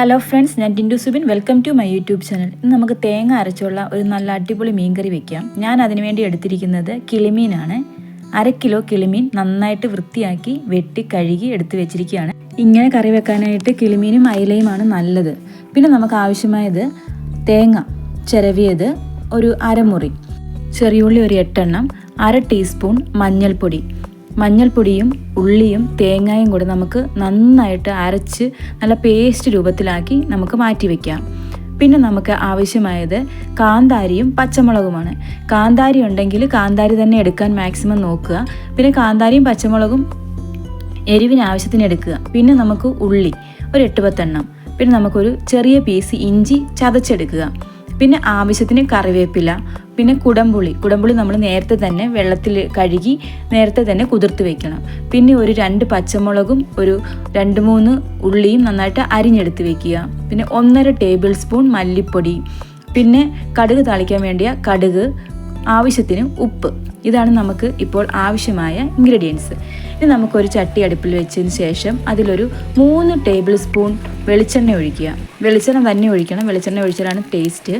Hello friends ഞാൻ Tindu Subin. Welcome to my YouTube channel ഇന്ന് നമുക്ക് തേങ്ങ അരച്ചുള്ള ഒരു നല്ല അടിപൊളി മീൻകറി വെക്കാം. ഞാൻ അതിനുവേണ്ടി എടുത്തിരിക്കുന്നത് കിളിമീനാണ്. അര കിലോ കിളിമീൻ നന്നായിട്ട് വൃത്തിയാക്കി വെട്ടി കഴുകി എടുത്തു വെച്ചിരിക്കുകയാണ്. ഇങ്ങനെ കറി വെക്കാനായിട്ട് കിളിമീനും അയിലയുമാണ് നല്ലത്. പിന്നെ നമുക്ക് ആവശ്യമായത് തേങ്ങ ചിരവിയത് ഒരു അരമുറി ചെറിയുള്ളി ഒരു എട്ടെണ്ണം അര ടീസ്പൂൺ മഞ്ഞൾപ്പൊടി മഞ്ഞൾപ്പൊടിയും ഉള്ളിയും തേങ്ങയും കൂടെ നമുക്ക് നന്നായിട്ട് അരച്ച് നല്ല പേസ്റ്റ് രൂപത്തിലാക്കി നമുക്ക് മാറ്റി വയ്ക്കാം പിന്നെ നമുക്ക് ആവശ്യമായത് കാന്താരിയും പച്ചമുളകുമാണ്. കാന്താരി ഉണ്ടെങ്കിൽ കാന്താരി തന്നെ എടുക്കാൻ മാക്സിമം നോക്കുക. പിന്നെ കാന്താരിയും പച്ചമുളകും എരിവിന് ആവശ്യത്തിന് എടുക്കുക. പിന്നെ നമുക്ക് ഉള്ളി ഒരു എട്ട് പത്തെണ്ണം. പിന്നെ നമുക്കൊരു ചെറിയ പീസ് ഇഞ്ചി ചതച്ചെടുക്കുക. പിന്നെ ആവശ്യത്തിന് കറിവേപ്പില പിന്നെ കുടംപുളി. കുടംപുളി നമ്മൾ നേരത്തെ തന്നെ വെള്ളത്തിൽ കഴുകി നേരത്തെ തന്നെ കുതിർത്ത് വെക്കണം. പിന്നെ ഒരു രണ്ട് പച്ചമുളകും ഒരു രണ്ട് മൂന്ന് ഉള്ളിയും നന്നായിട്ട് അരിഞ്ഞെടുത്ത് വെക്കുക. പിന്നെ ഒന്നര ടേബിൾ സ്പൂൺ മല്ലിപ്പൊടി. പിന്നെ കടുക് താളിക്കാൻ വേണ്ടിയ കടുക് ആവശ്യത്തിന് ഉപ്പ്. ഇതാണ് നമുക്ക് ഇപ്പോൾ ആവശ്യമായ ഇൻഗ്രീഡിയൻസ് ഇനി നമുക്കൊരു ചട്ടി അടുപ്പിൽ വെച്ചതിന് ശേഷം അതിലൊരു മൂന്ന് ടേബിൾ സ്പൂൺ വെളിച്ചെണ്ണ ഒഴിക്കുക. വെളിച്ചെണ്ണ തന്നെ ഒഴിക്കണം. വെളിച്ചെണ്ണ ഒഴിച്ചാലാണ് ടേസ്റ്റ്.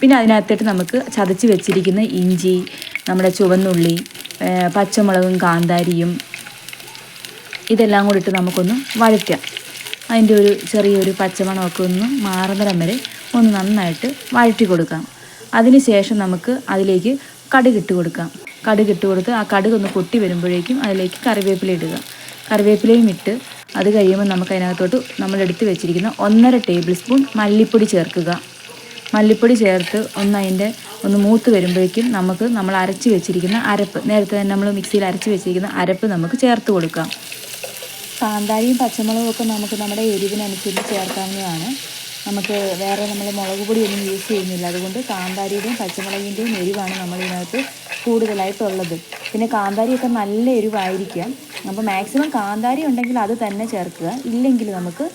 പിന്നെ അതിനകത്തേട്ട് നമുക്ക് ചതച്ച് വെച്ചിരിക്കുന്ന ഇഞ്ചി നമ്മുടെ ചുവന്നുള്ളി പച്ചമുളകും കാന്താരിയും ഇതെല്ലാം കൂടി ഇട്ട് നമുക്കൊന്ന് വഴറ്റാം. അതിന്റെ ഒരു ചെറിയൊരു പച്ചമണമൊക്കെ ഒന്ന് മാറുന്നിടം വരെ ഒന്ന് നന്നായിട്ട് വഴറ്റി കൊടുക്കാം. അതിനുശേഷം നമുക്ക് അതിലേക്ക് കടുകിട്ട് കൊടുക്കാം. കടുകിട്ട് കൊടുത്ത് ആ കടുക് ഒന്ന് പൊട്ടി വരുമ്പോഴേക്കും അതിലേക്ക് കറിവേപ്പില ഇടുക. കറിവേപ്പിലയും ഇട്ട് അത് കഴിയുമ്പോൾ നമുക്ക് അതിനകത്തോട്ട് നമ്മൾ എടുത്ത് വെച്ചിരിക്കുന്ന ഒന്നര ടേബിൾ സ്പൂൺ മല്ലിപ്പൊടി ചേർക്കുക. മല്ലിപ്പൊടി ചേർത്ത് ഒന്ന് അതിന്റെ ഒന്ന് മൂത്ത് വരുമ്പോഴേക്കും നമുക്ക് നമ്മൾ അരച്ച് വെച്ചിരിക്കുന്ന അരപ്പ് നേരത്തെ തന്നെ നമ്മൾ മിക്സിയിൽ അരച്ച് വെച്ചിരിക്കുന്ന അരപ്പ് നമുക്ക് ചേർത്ത് കൊടുക്കാം. കാന്താരിയും പച്ചമുളകും ഒക്കെ നമുക്ക് നമ്മുടെ എരിവിനനുസരിച്ച് ചേർക്കാവുന്നതാണ്. നമുക്ക് വേറെ നമ്മൾ മുളക് പൊടിയൊന്നും യൂസ് ചെയ്യുന്നില്ല. അതുകൊണ്ട് കാന്താരിയുടെയും പച്ചമുളകിന്റെയും എരിവാണ് നമ്മൾ ഇതിനകത്ത് കൂടുതലായിട്ടുള്ളത്. പിന്നെ കാന്താരിയൊക്കെ നല്ല എരിവായിരിക്കാം. അപ്പോൾ മാക്സിമം കാന്താരി ഉണ്ടെങ്കിൽ അത് തന്നെ ചേർക്കുക. ഇല്ലെങ്കിൽ നമുക്ക്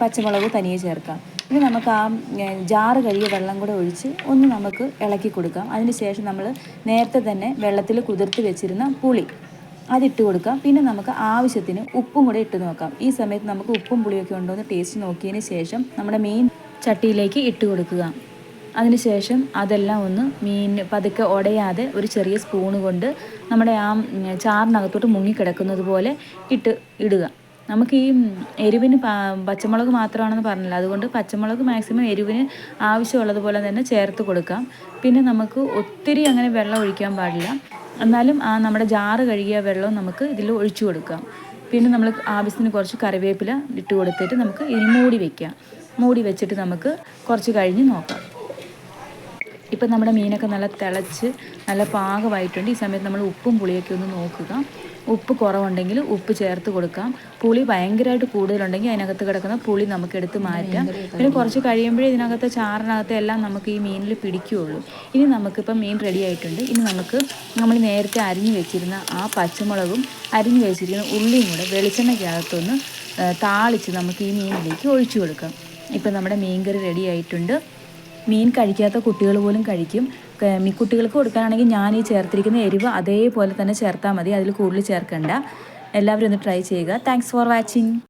പച്ചമുളക് തനിയെ ചേർക്കാം. ഇനി നമുക്ക് ആ ജാറ് കഴിയ വെള്ളം കൂടെ ഒഴിച്ച് ഒന്ന് നമുക്ക് ഇളക്കി കൊടുക്കാം. അതിന് ശേഷം നമ്മൾ നേരത്തെ തന്നെ വെള്ളത്തിൽ കുതിർത്ത് വെച്ചിരുന്ന പുളി അതിട്ട് കൊടുക്കാം. പിന്നെ നമുക്ക് ആവശ്യത്തിന് ഉപ്പും കൂടെ ഇട്ട് നോക്കാം. ഈ സമയത്ത് നമുക്ക് ഉപ്പും പുളിയൊക്കെ ഉണ്ടോ എന്ന് ടേസ്റ്റ് നോക്കിയതിന് ശേഷം നമ്മുടെ മെയിൻ ചട്ടിയിലേക്ക് ഇട്ട് കൊടുക്കുക. അതിനുശേഷം അതെല്ലാം ഒന്ന് മീൻ പതുക്കെ ഉടയാതെ ഒരു ചെറിയ സ്പൂണ് കൊണ്ട് നമ്മുടെ ആ ചാറിനകത്തോട്ട് മുങ്ങിക്കിടക്കുന്നത് പോലെ ഇട്ട് ഇടുക. നമുക്ക് ഈ എരിവിന് പച്ചമുളക് മാത്രമാണെന്ന് പറഞ്ഞില്ല. അതുകൊണ്ട് പച്ചമുളക് മാക്സിമം എരിവിന് ആവശ്യമുള്ളതുപോലെ തന്നെ ചേർത്ത് കൊടുക്കാം. പിന്നെ നമുക്ക് ഒത്തിരി അങ്ങനെ വെള്ളം ഒഴിക്കാൻ പാടില്ല. എന്നാലും ആ നമ്മുടെ ജാറ് കഴുകിയ വെള്ളം നമുക്ക് ഇതിൽ ഒഴിച്ചു കൊടുക്കാം. പിന്നെ നമ്മൾ ആവശ്യത്തിന് കുറച്ച് കറിവേപ്പില ഇട്ട് കൊടുത്തിട്ട് നമുക്ക് ഇനി മൂടി വയ്ക്കാം മൂടി വെച്ചിട്ട് നമുക്ക് കുറച്ച് കഴിഞ്ഞ് നോക്കാം. ഇപ്പം നമ്മുടെ മീനൊക്കെ നല്ല തിളച്ച് നല്ല പാകമായിട്ടുണ്ട്. ഈ സമയത്ത് നമ്മൾ ഉപ്പും പുളിയൊക്കെ ഒന്ന് നോക്കുക. ഉപ്പ് കുറവുണ്ടെങ്കിൽ ഉപ്പ് ചേർത്ത് കൊടുക്കാം. പുളി ഭയങ്കരമായിട്ട് കൂടുതലുണ്ടെങ്കിൽ അതിനകത്ത് കിടക്കുന്ന പുളി നമുക്ക് എടുത്ത് മാറ്റാം. പിന്നെ കുറച്ച് കഴിയുമ്പോഴേ ഇതിനകത്ത് ചാറിനകത്ത് എല്ലാം നമുക്ക് ഈ മീനിൽ പിടിക്കുകയുള്ളൂ. ഇനി നമുക്കിപ്പം മീൻ റെഡി ആയിട്ടുണ്ട്. ഇനി നമുക്ക് നമ്മൾ നേരത്തെ അരിഞ്ഞു വെച്ചിരുന്ന ആ പച്ചമുളകും അരിഞ്ഞു വെച്ചിരിക്കുന്ന ഉള്ളിയും കൂടെ വെളിച്ചെണ്ണയ്ക്കകത്തൊന്ന് താളിച്ച് നമുക്ക് ഈ മീനിലേക്ക് ഒഴിച്ചു കൊടുക്കാം. ഇപ്പം നമ്മുടെ മീൻ കറി റെഡി ആയിട്ടുണ്ട്. മീൻ കഴിക്കാത്ത കുട്ടികൾ പോലും കഴിക്കും. കുട്ടികൾക്ക് കൊടുക്കാനാണെങ്കിൽ ഞാൻ ഈ ചേർത്തിരിക്കുന്ന എരിവ് അതേപോലെ തന്നെ ചേർത്താൽ മതി. അതിൽ കൂടുതൽ ചേർക്കണ്ട. എല്ലാവരും ഒന്ന് ട്രൈ ചെയ്യുക. Thanks for watching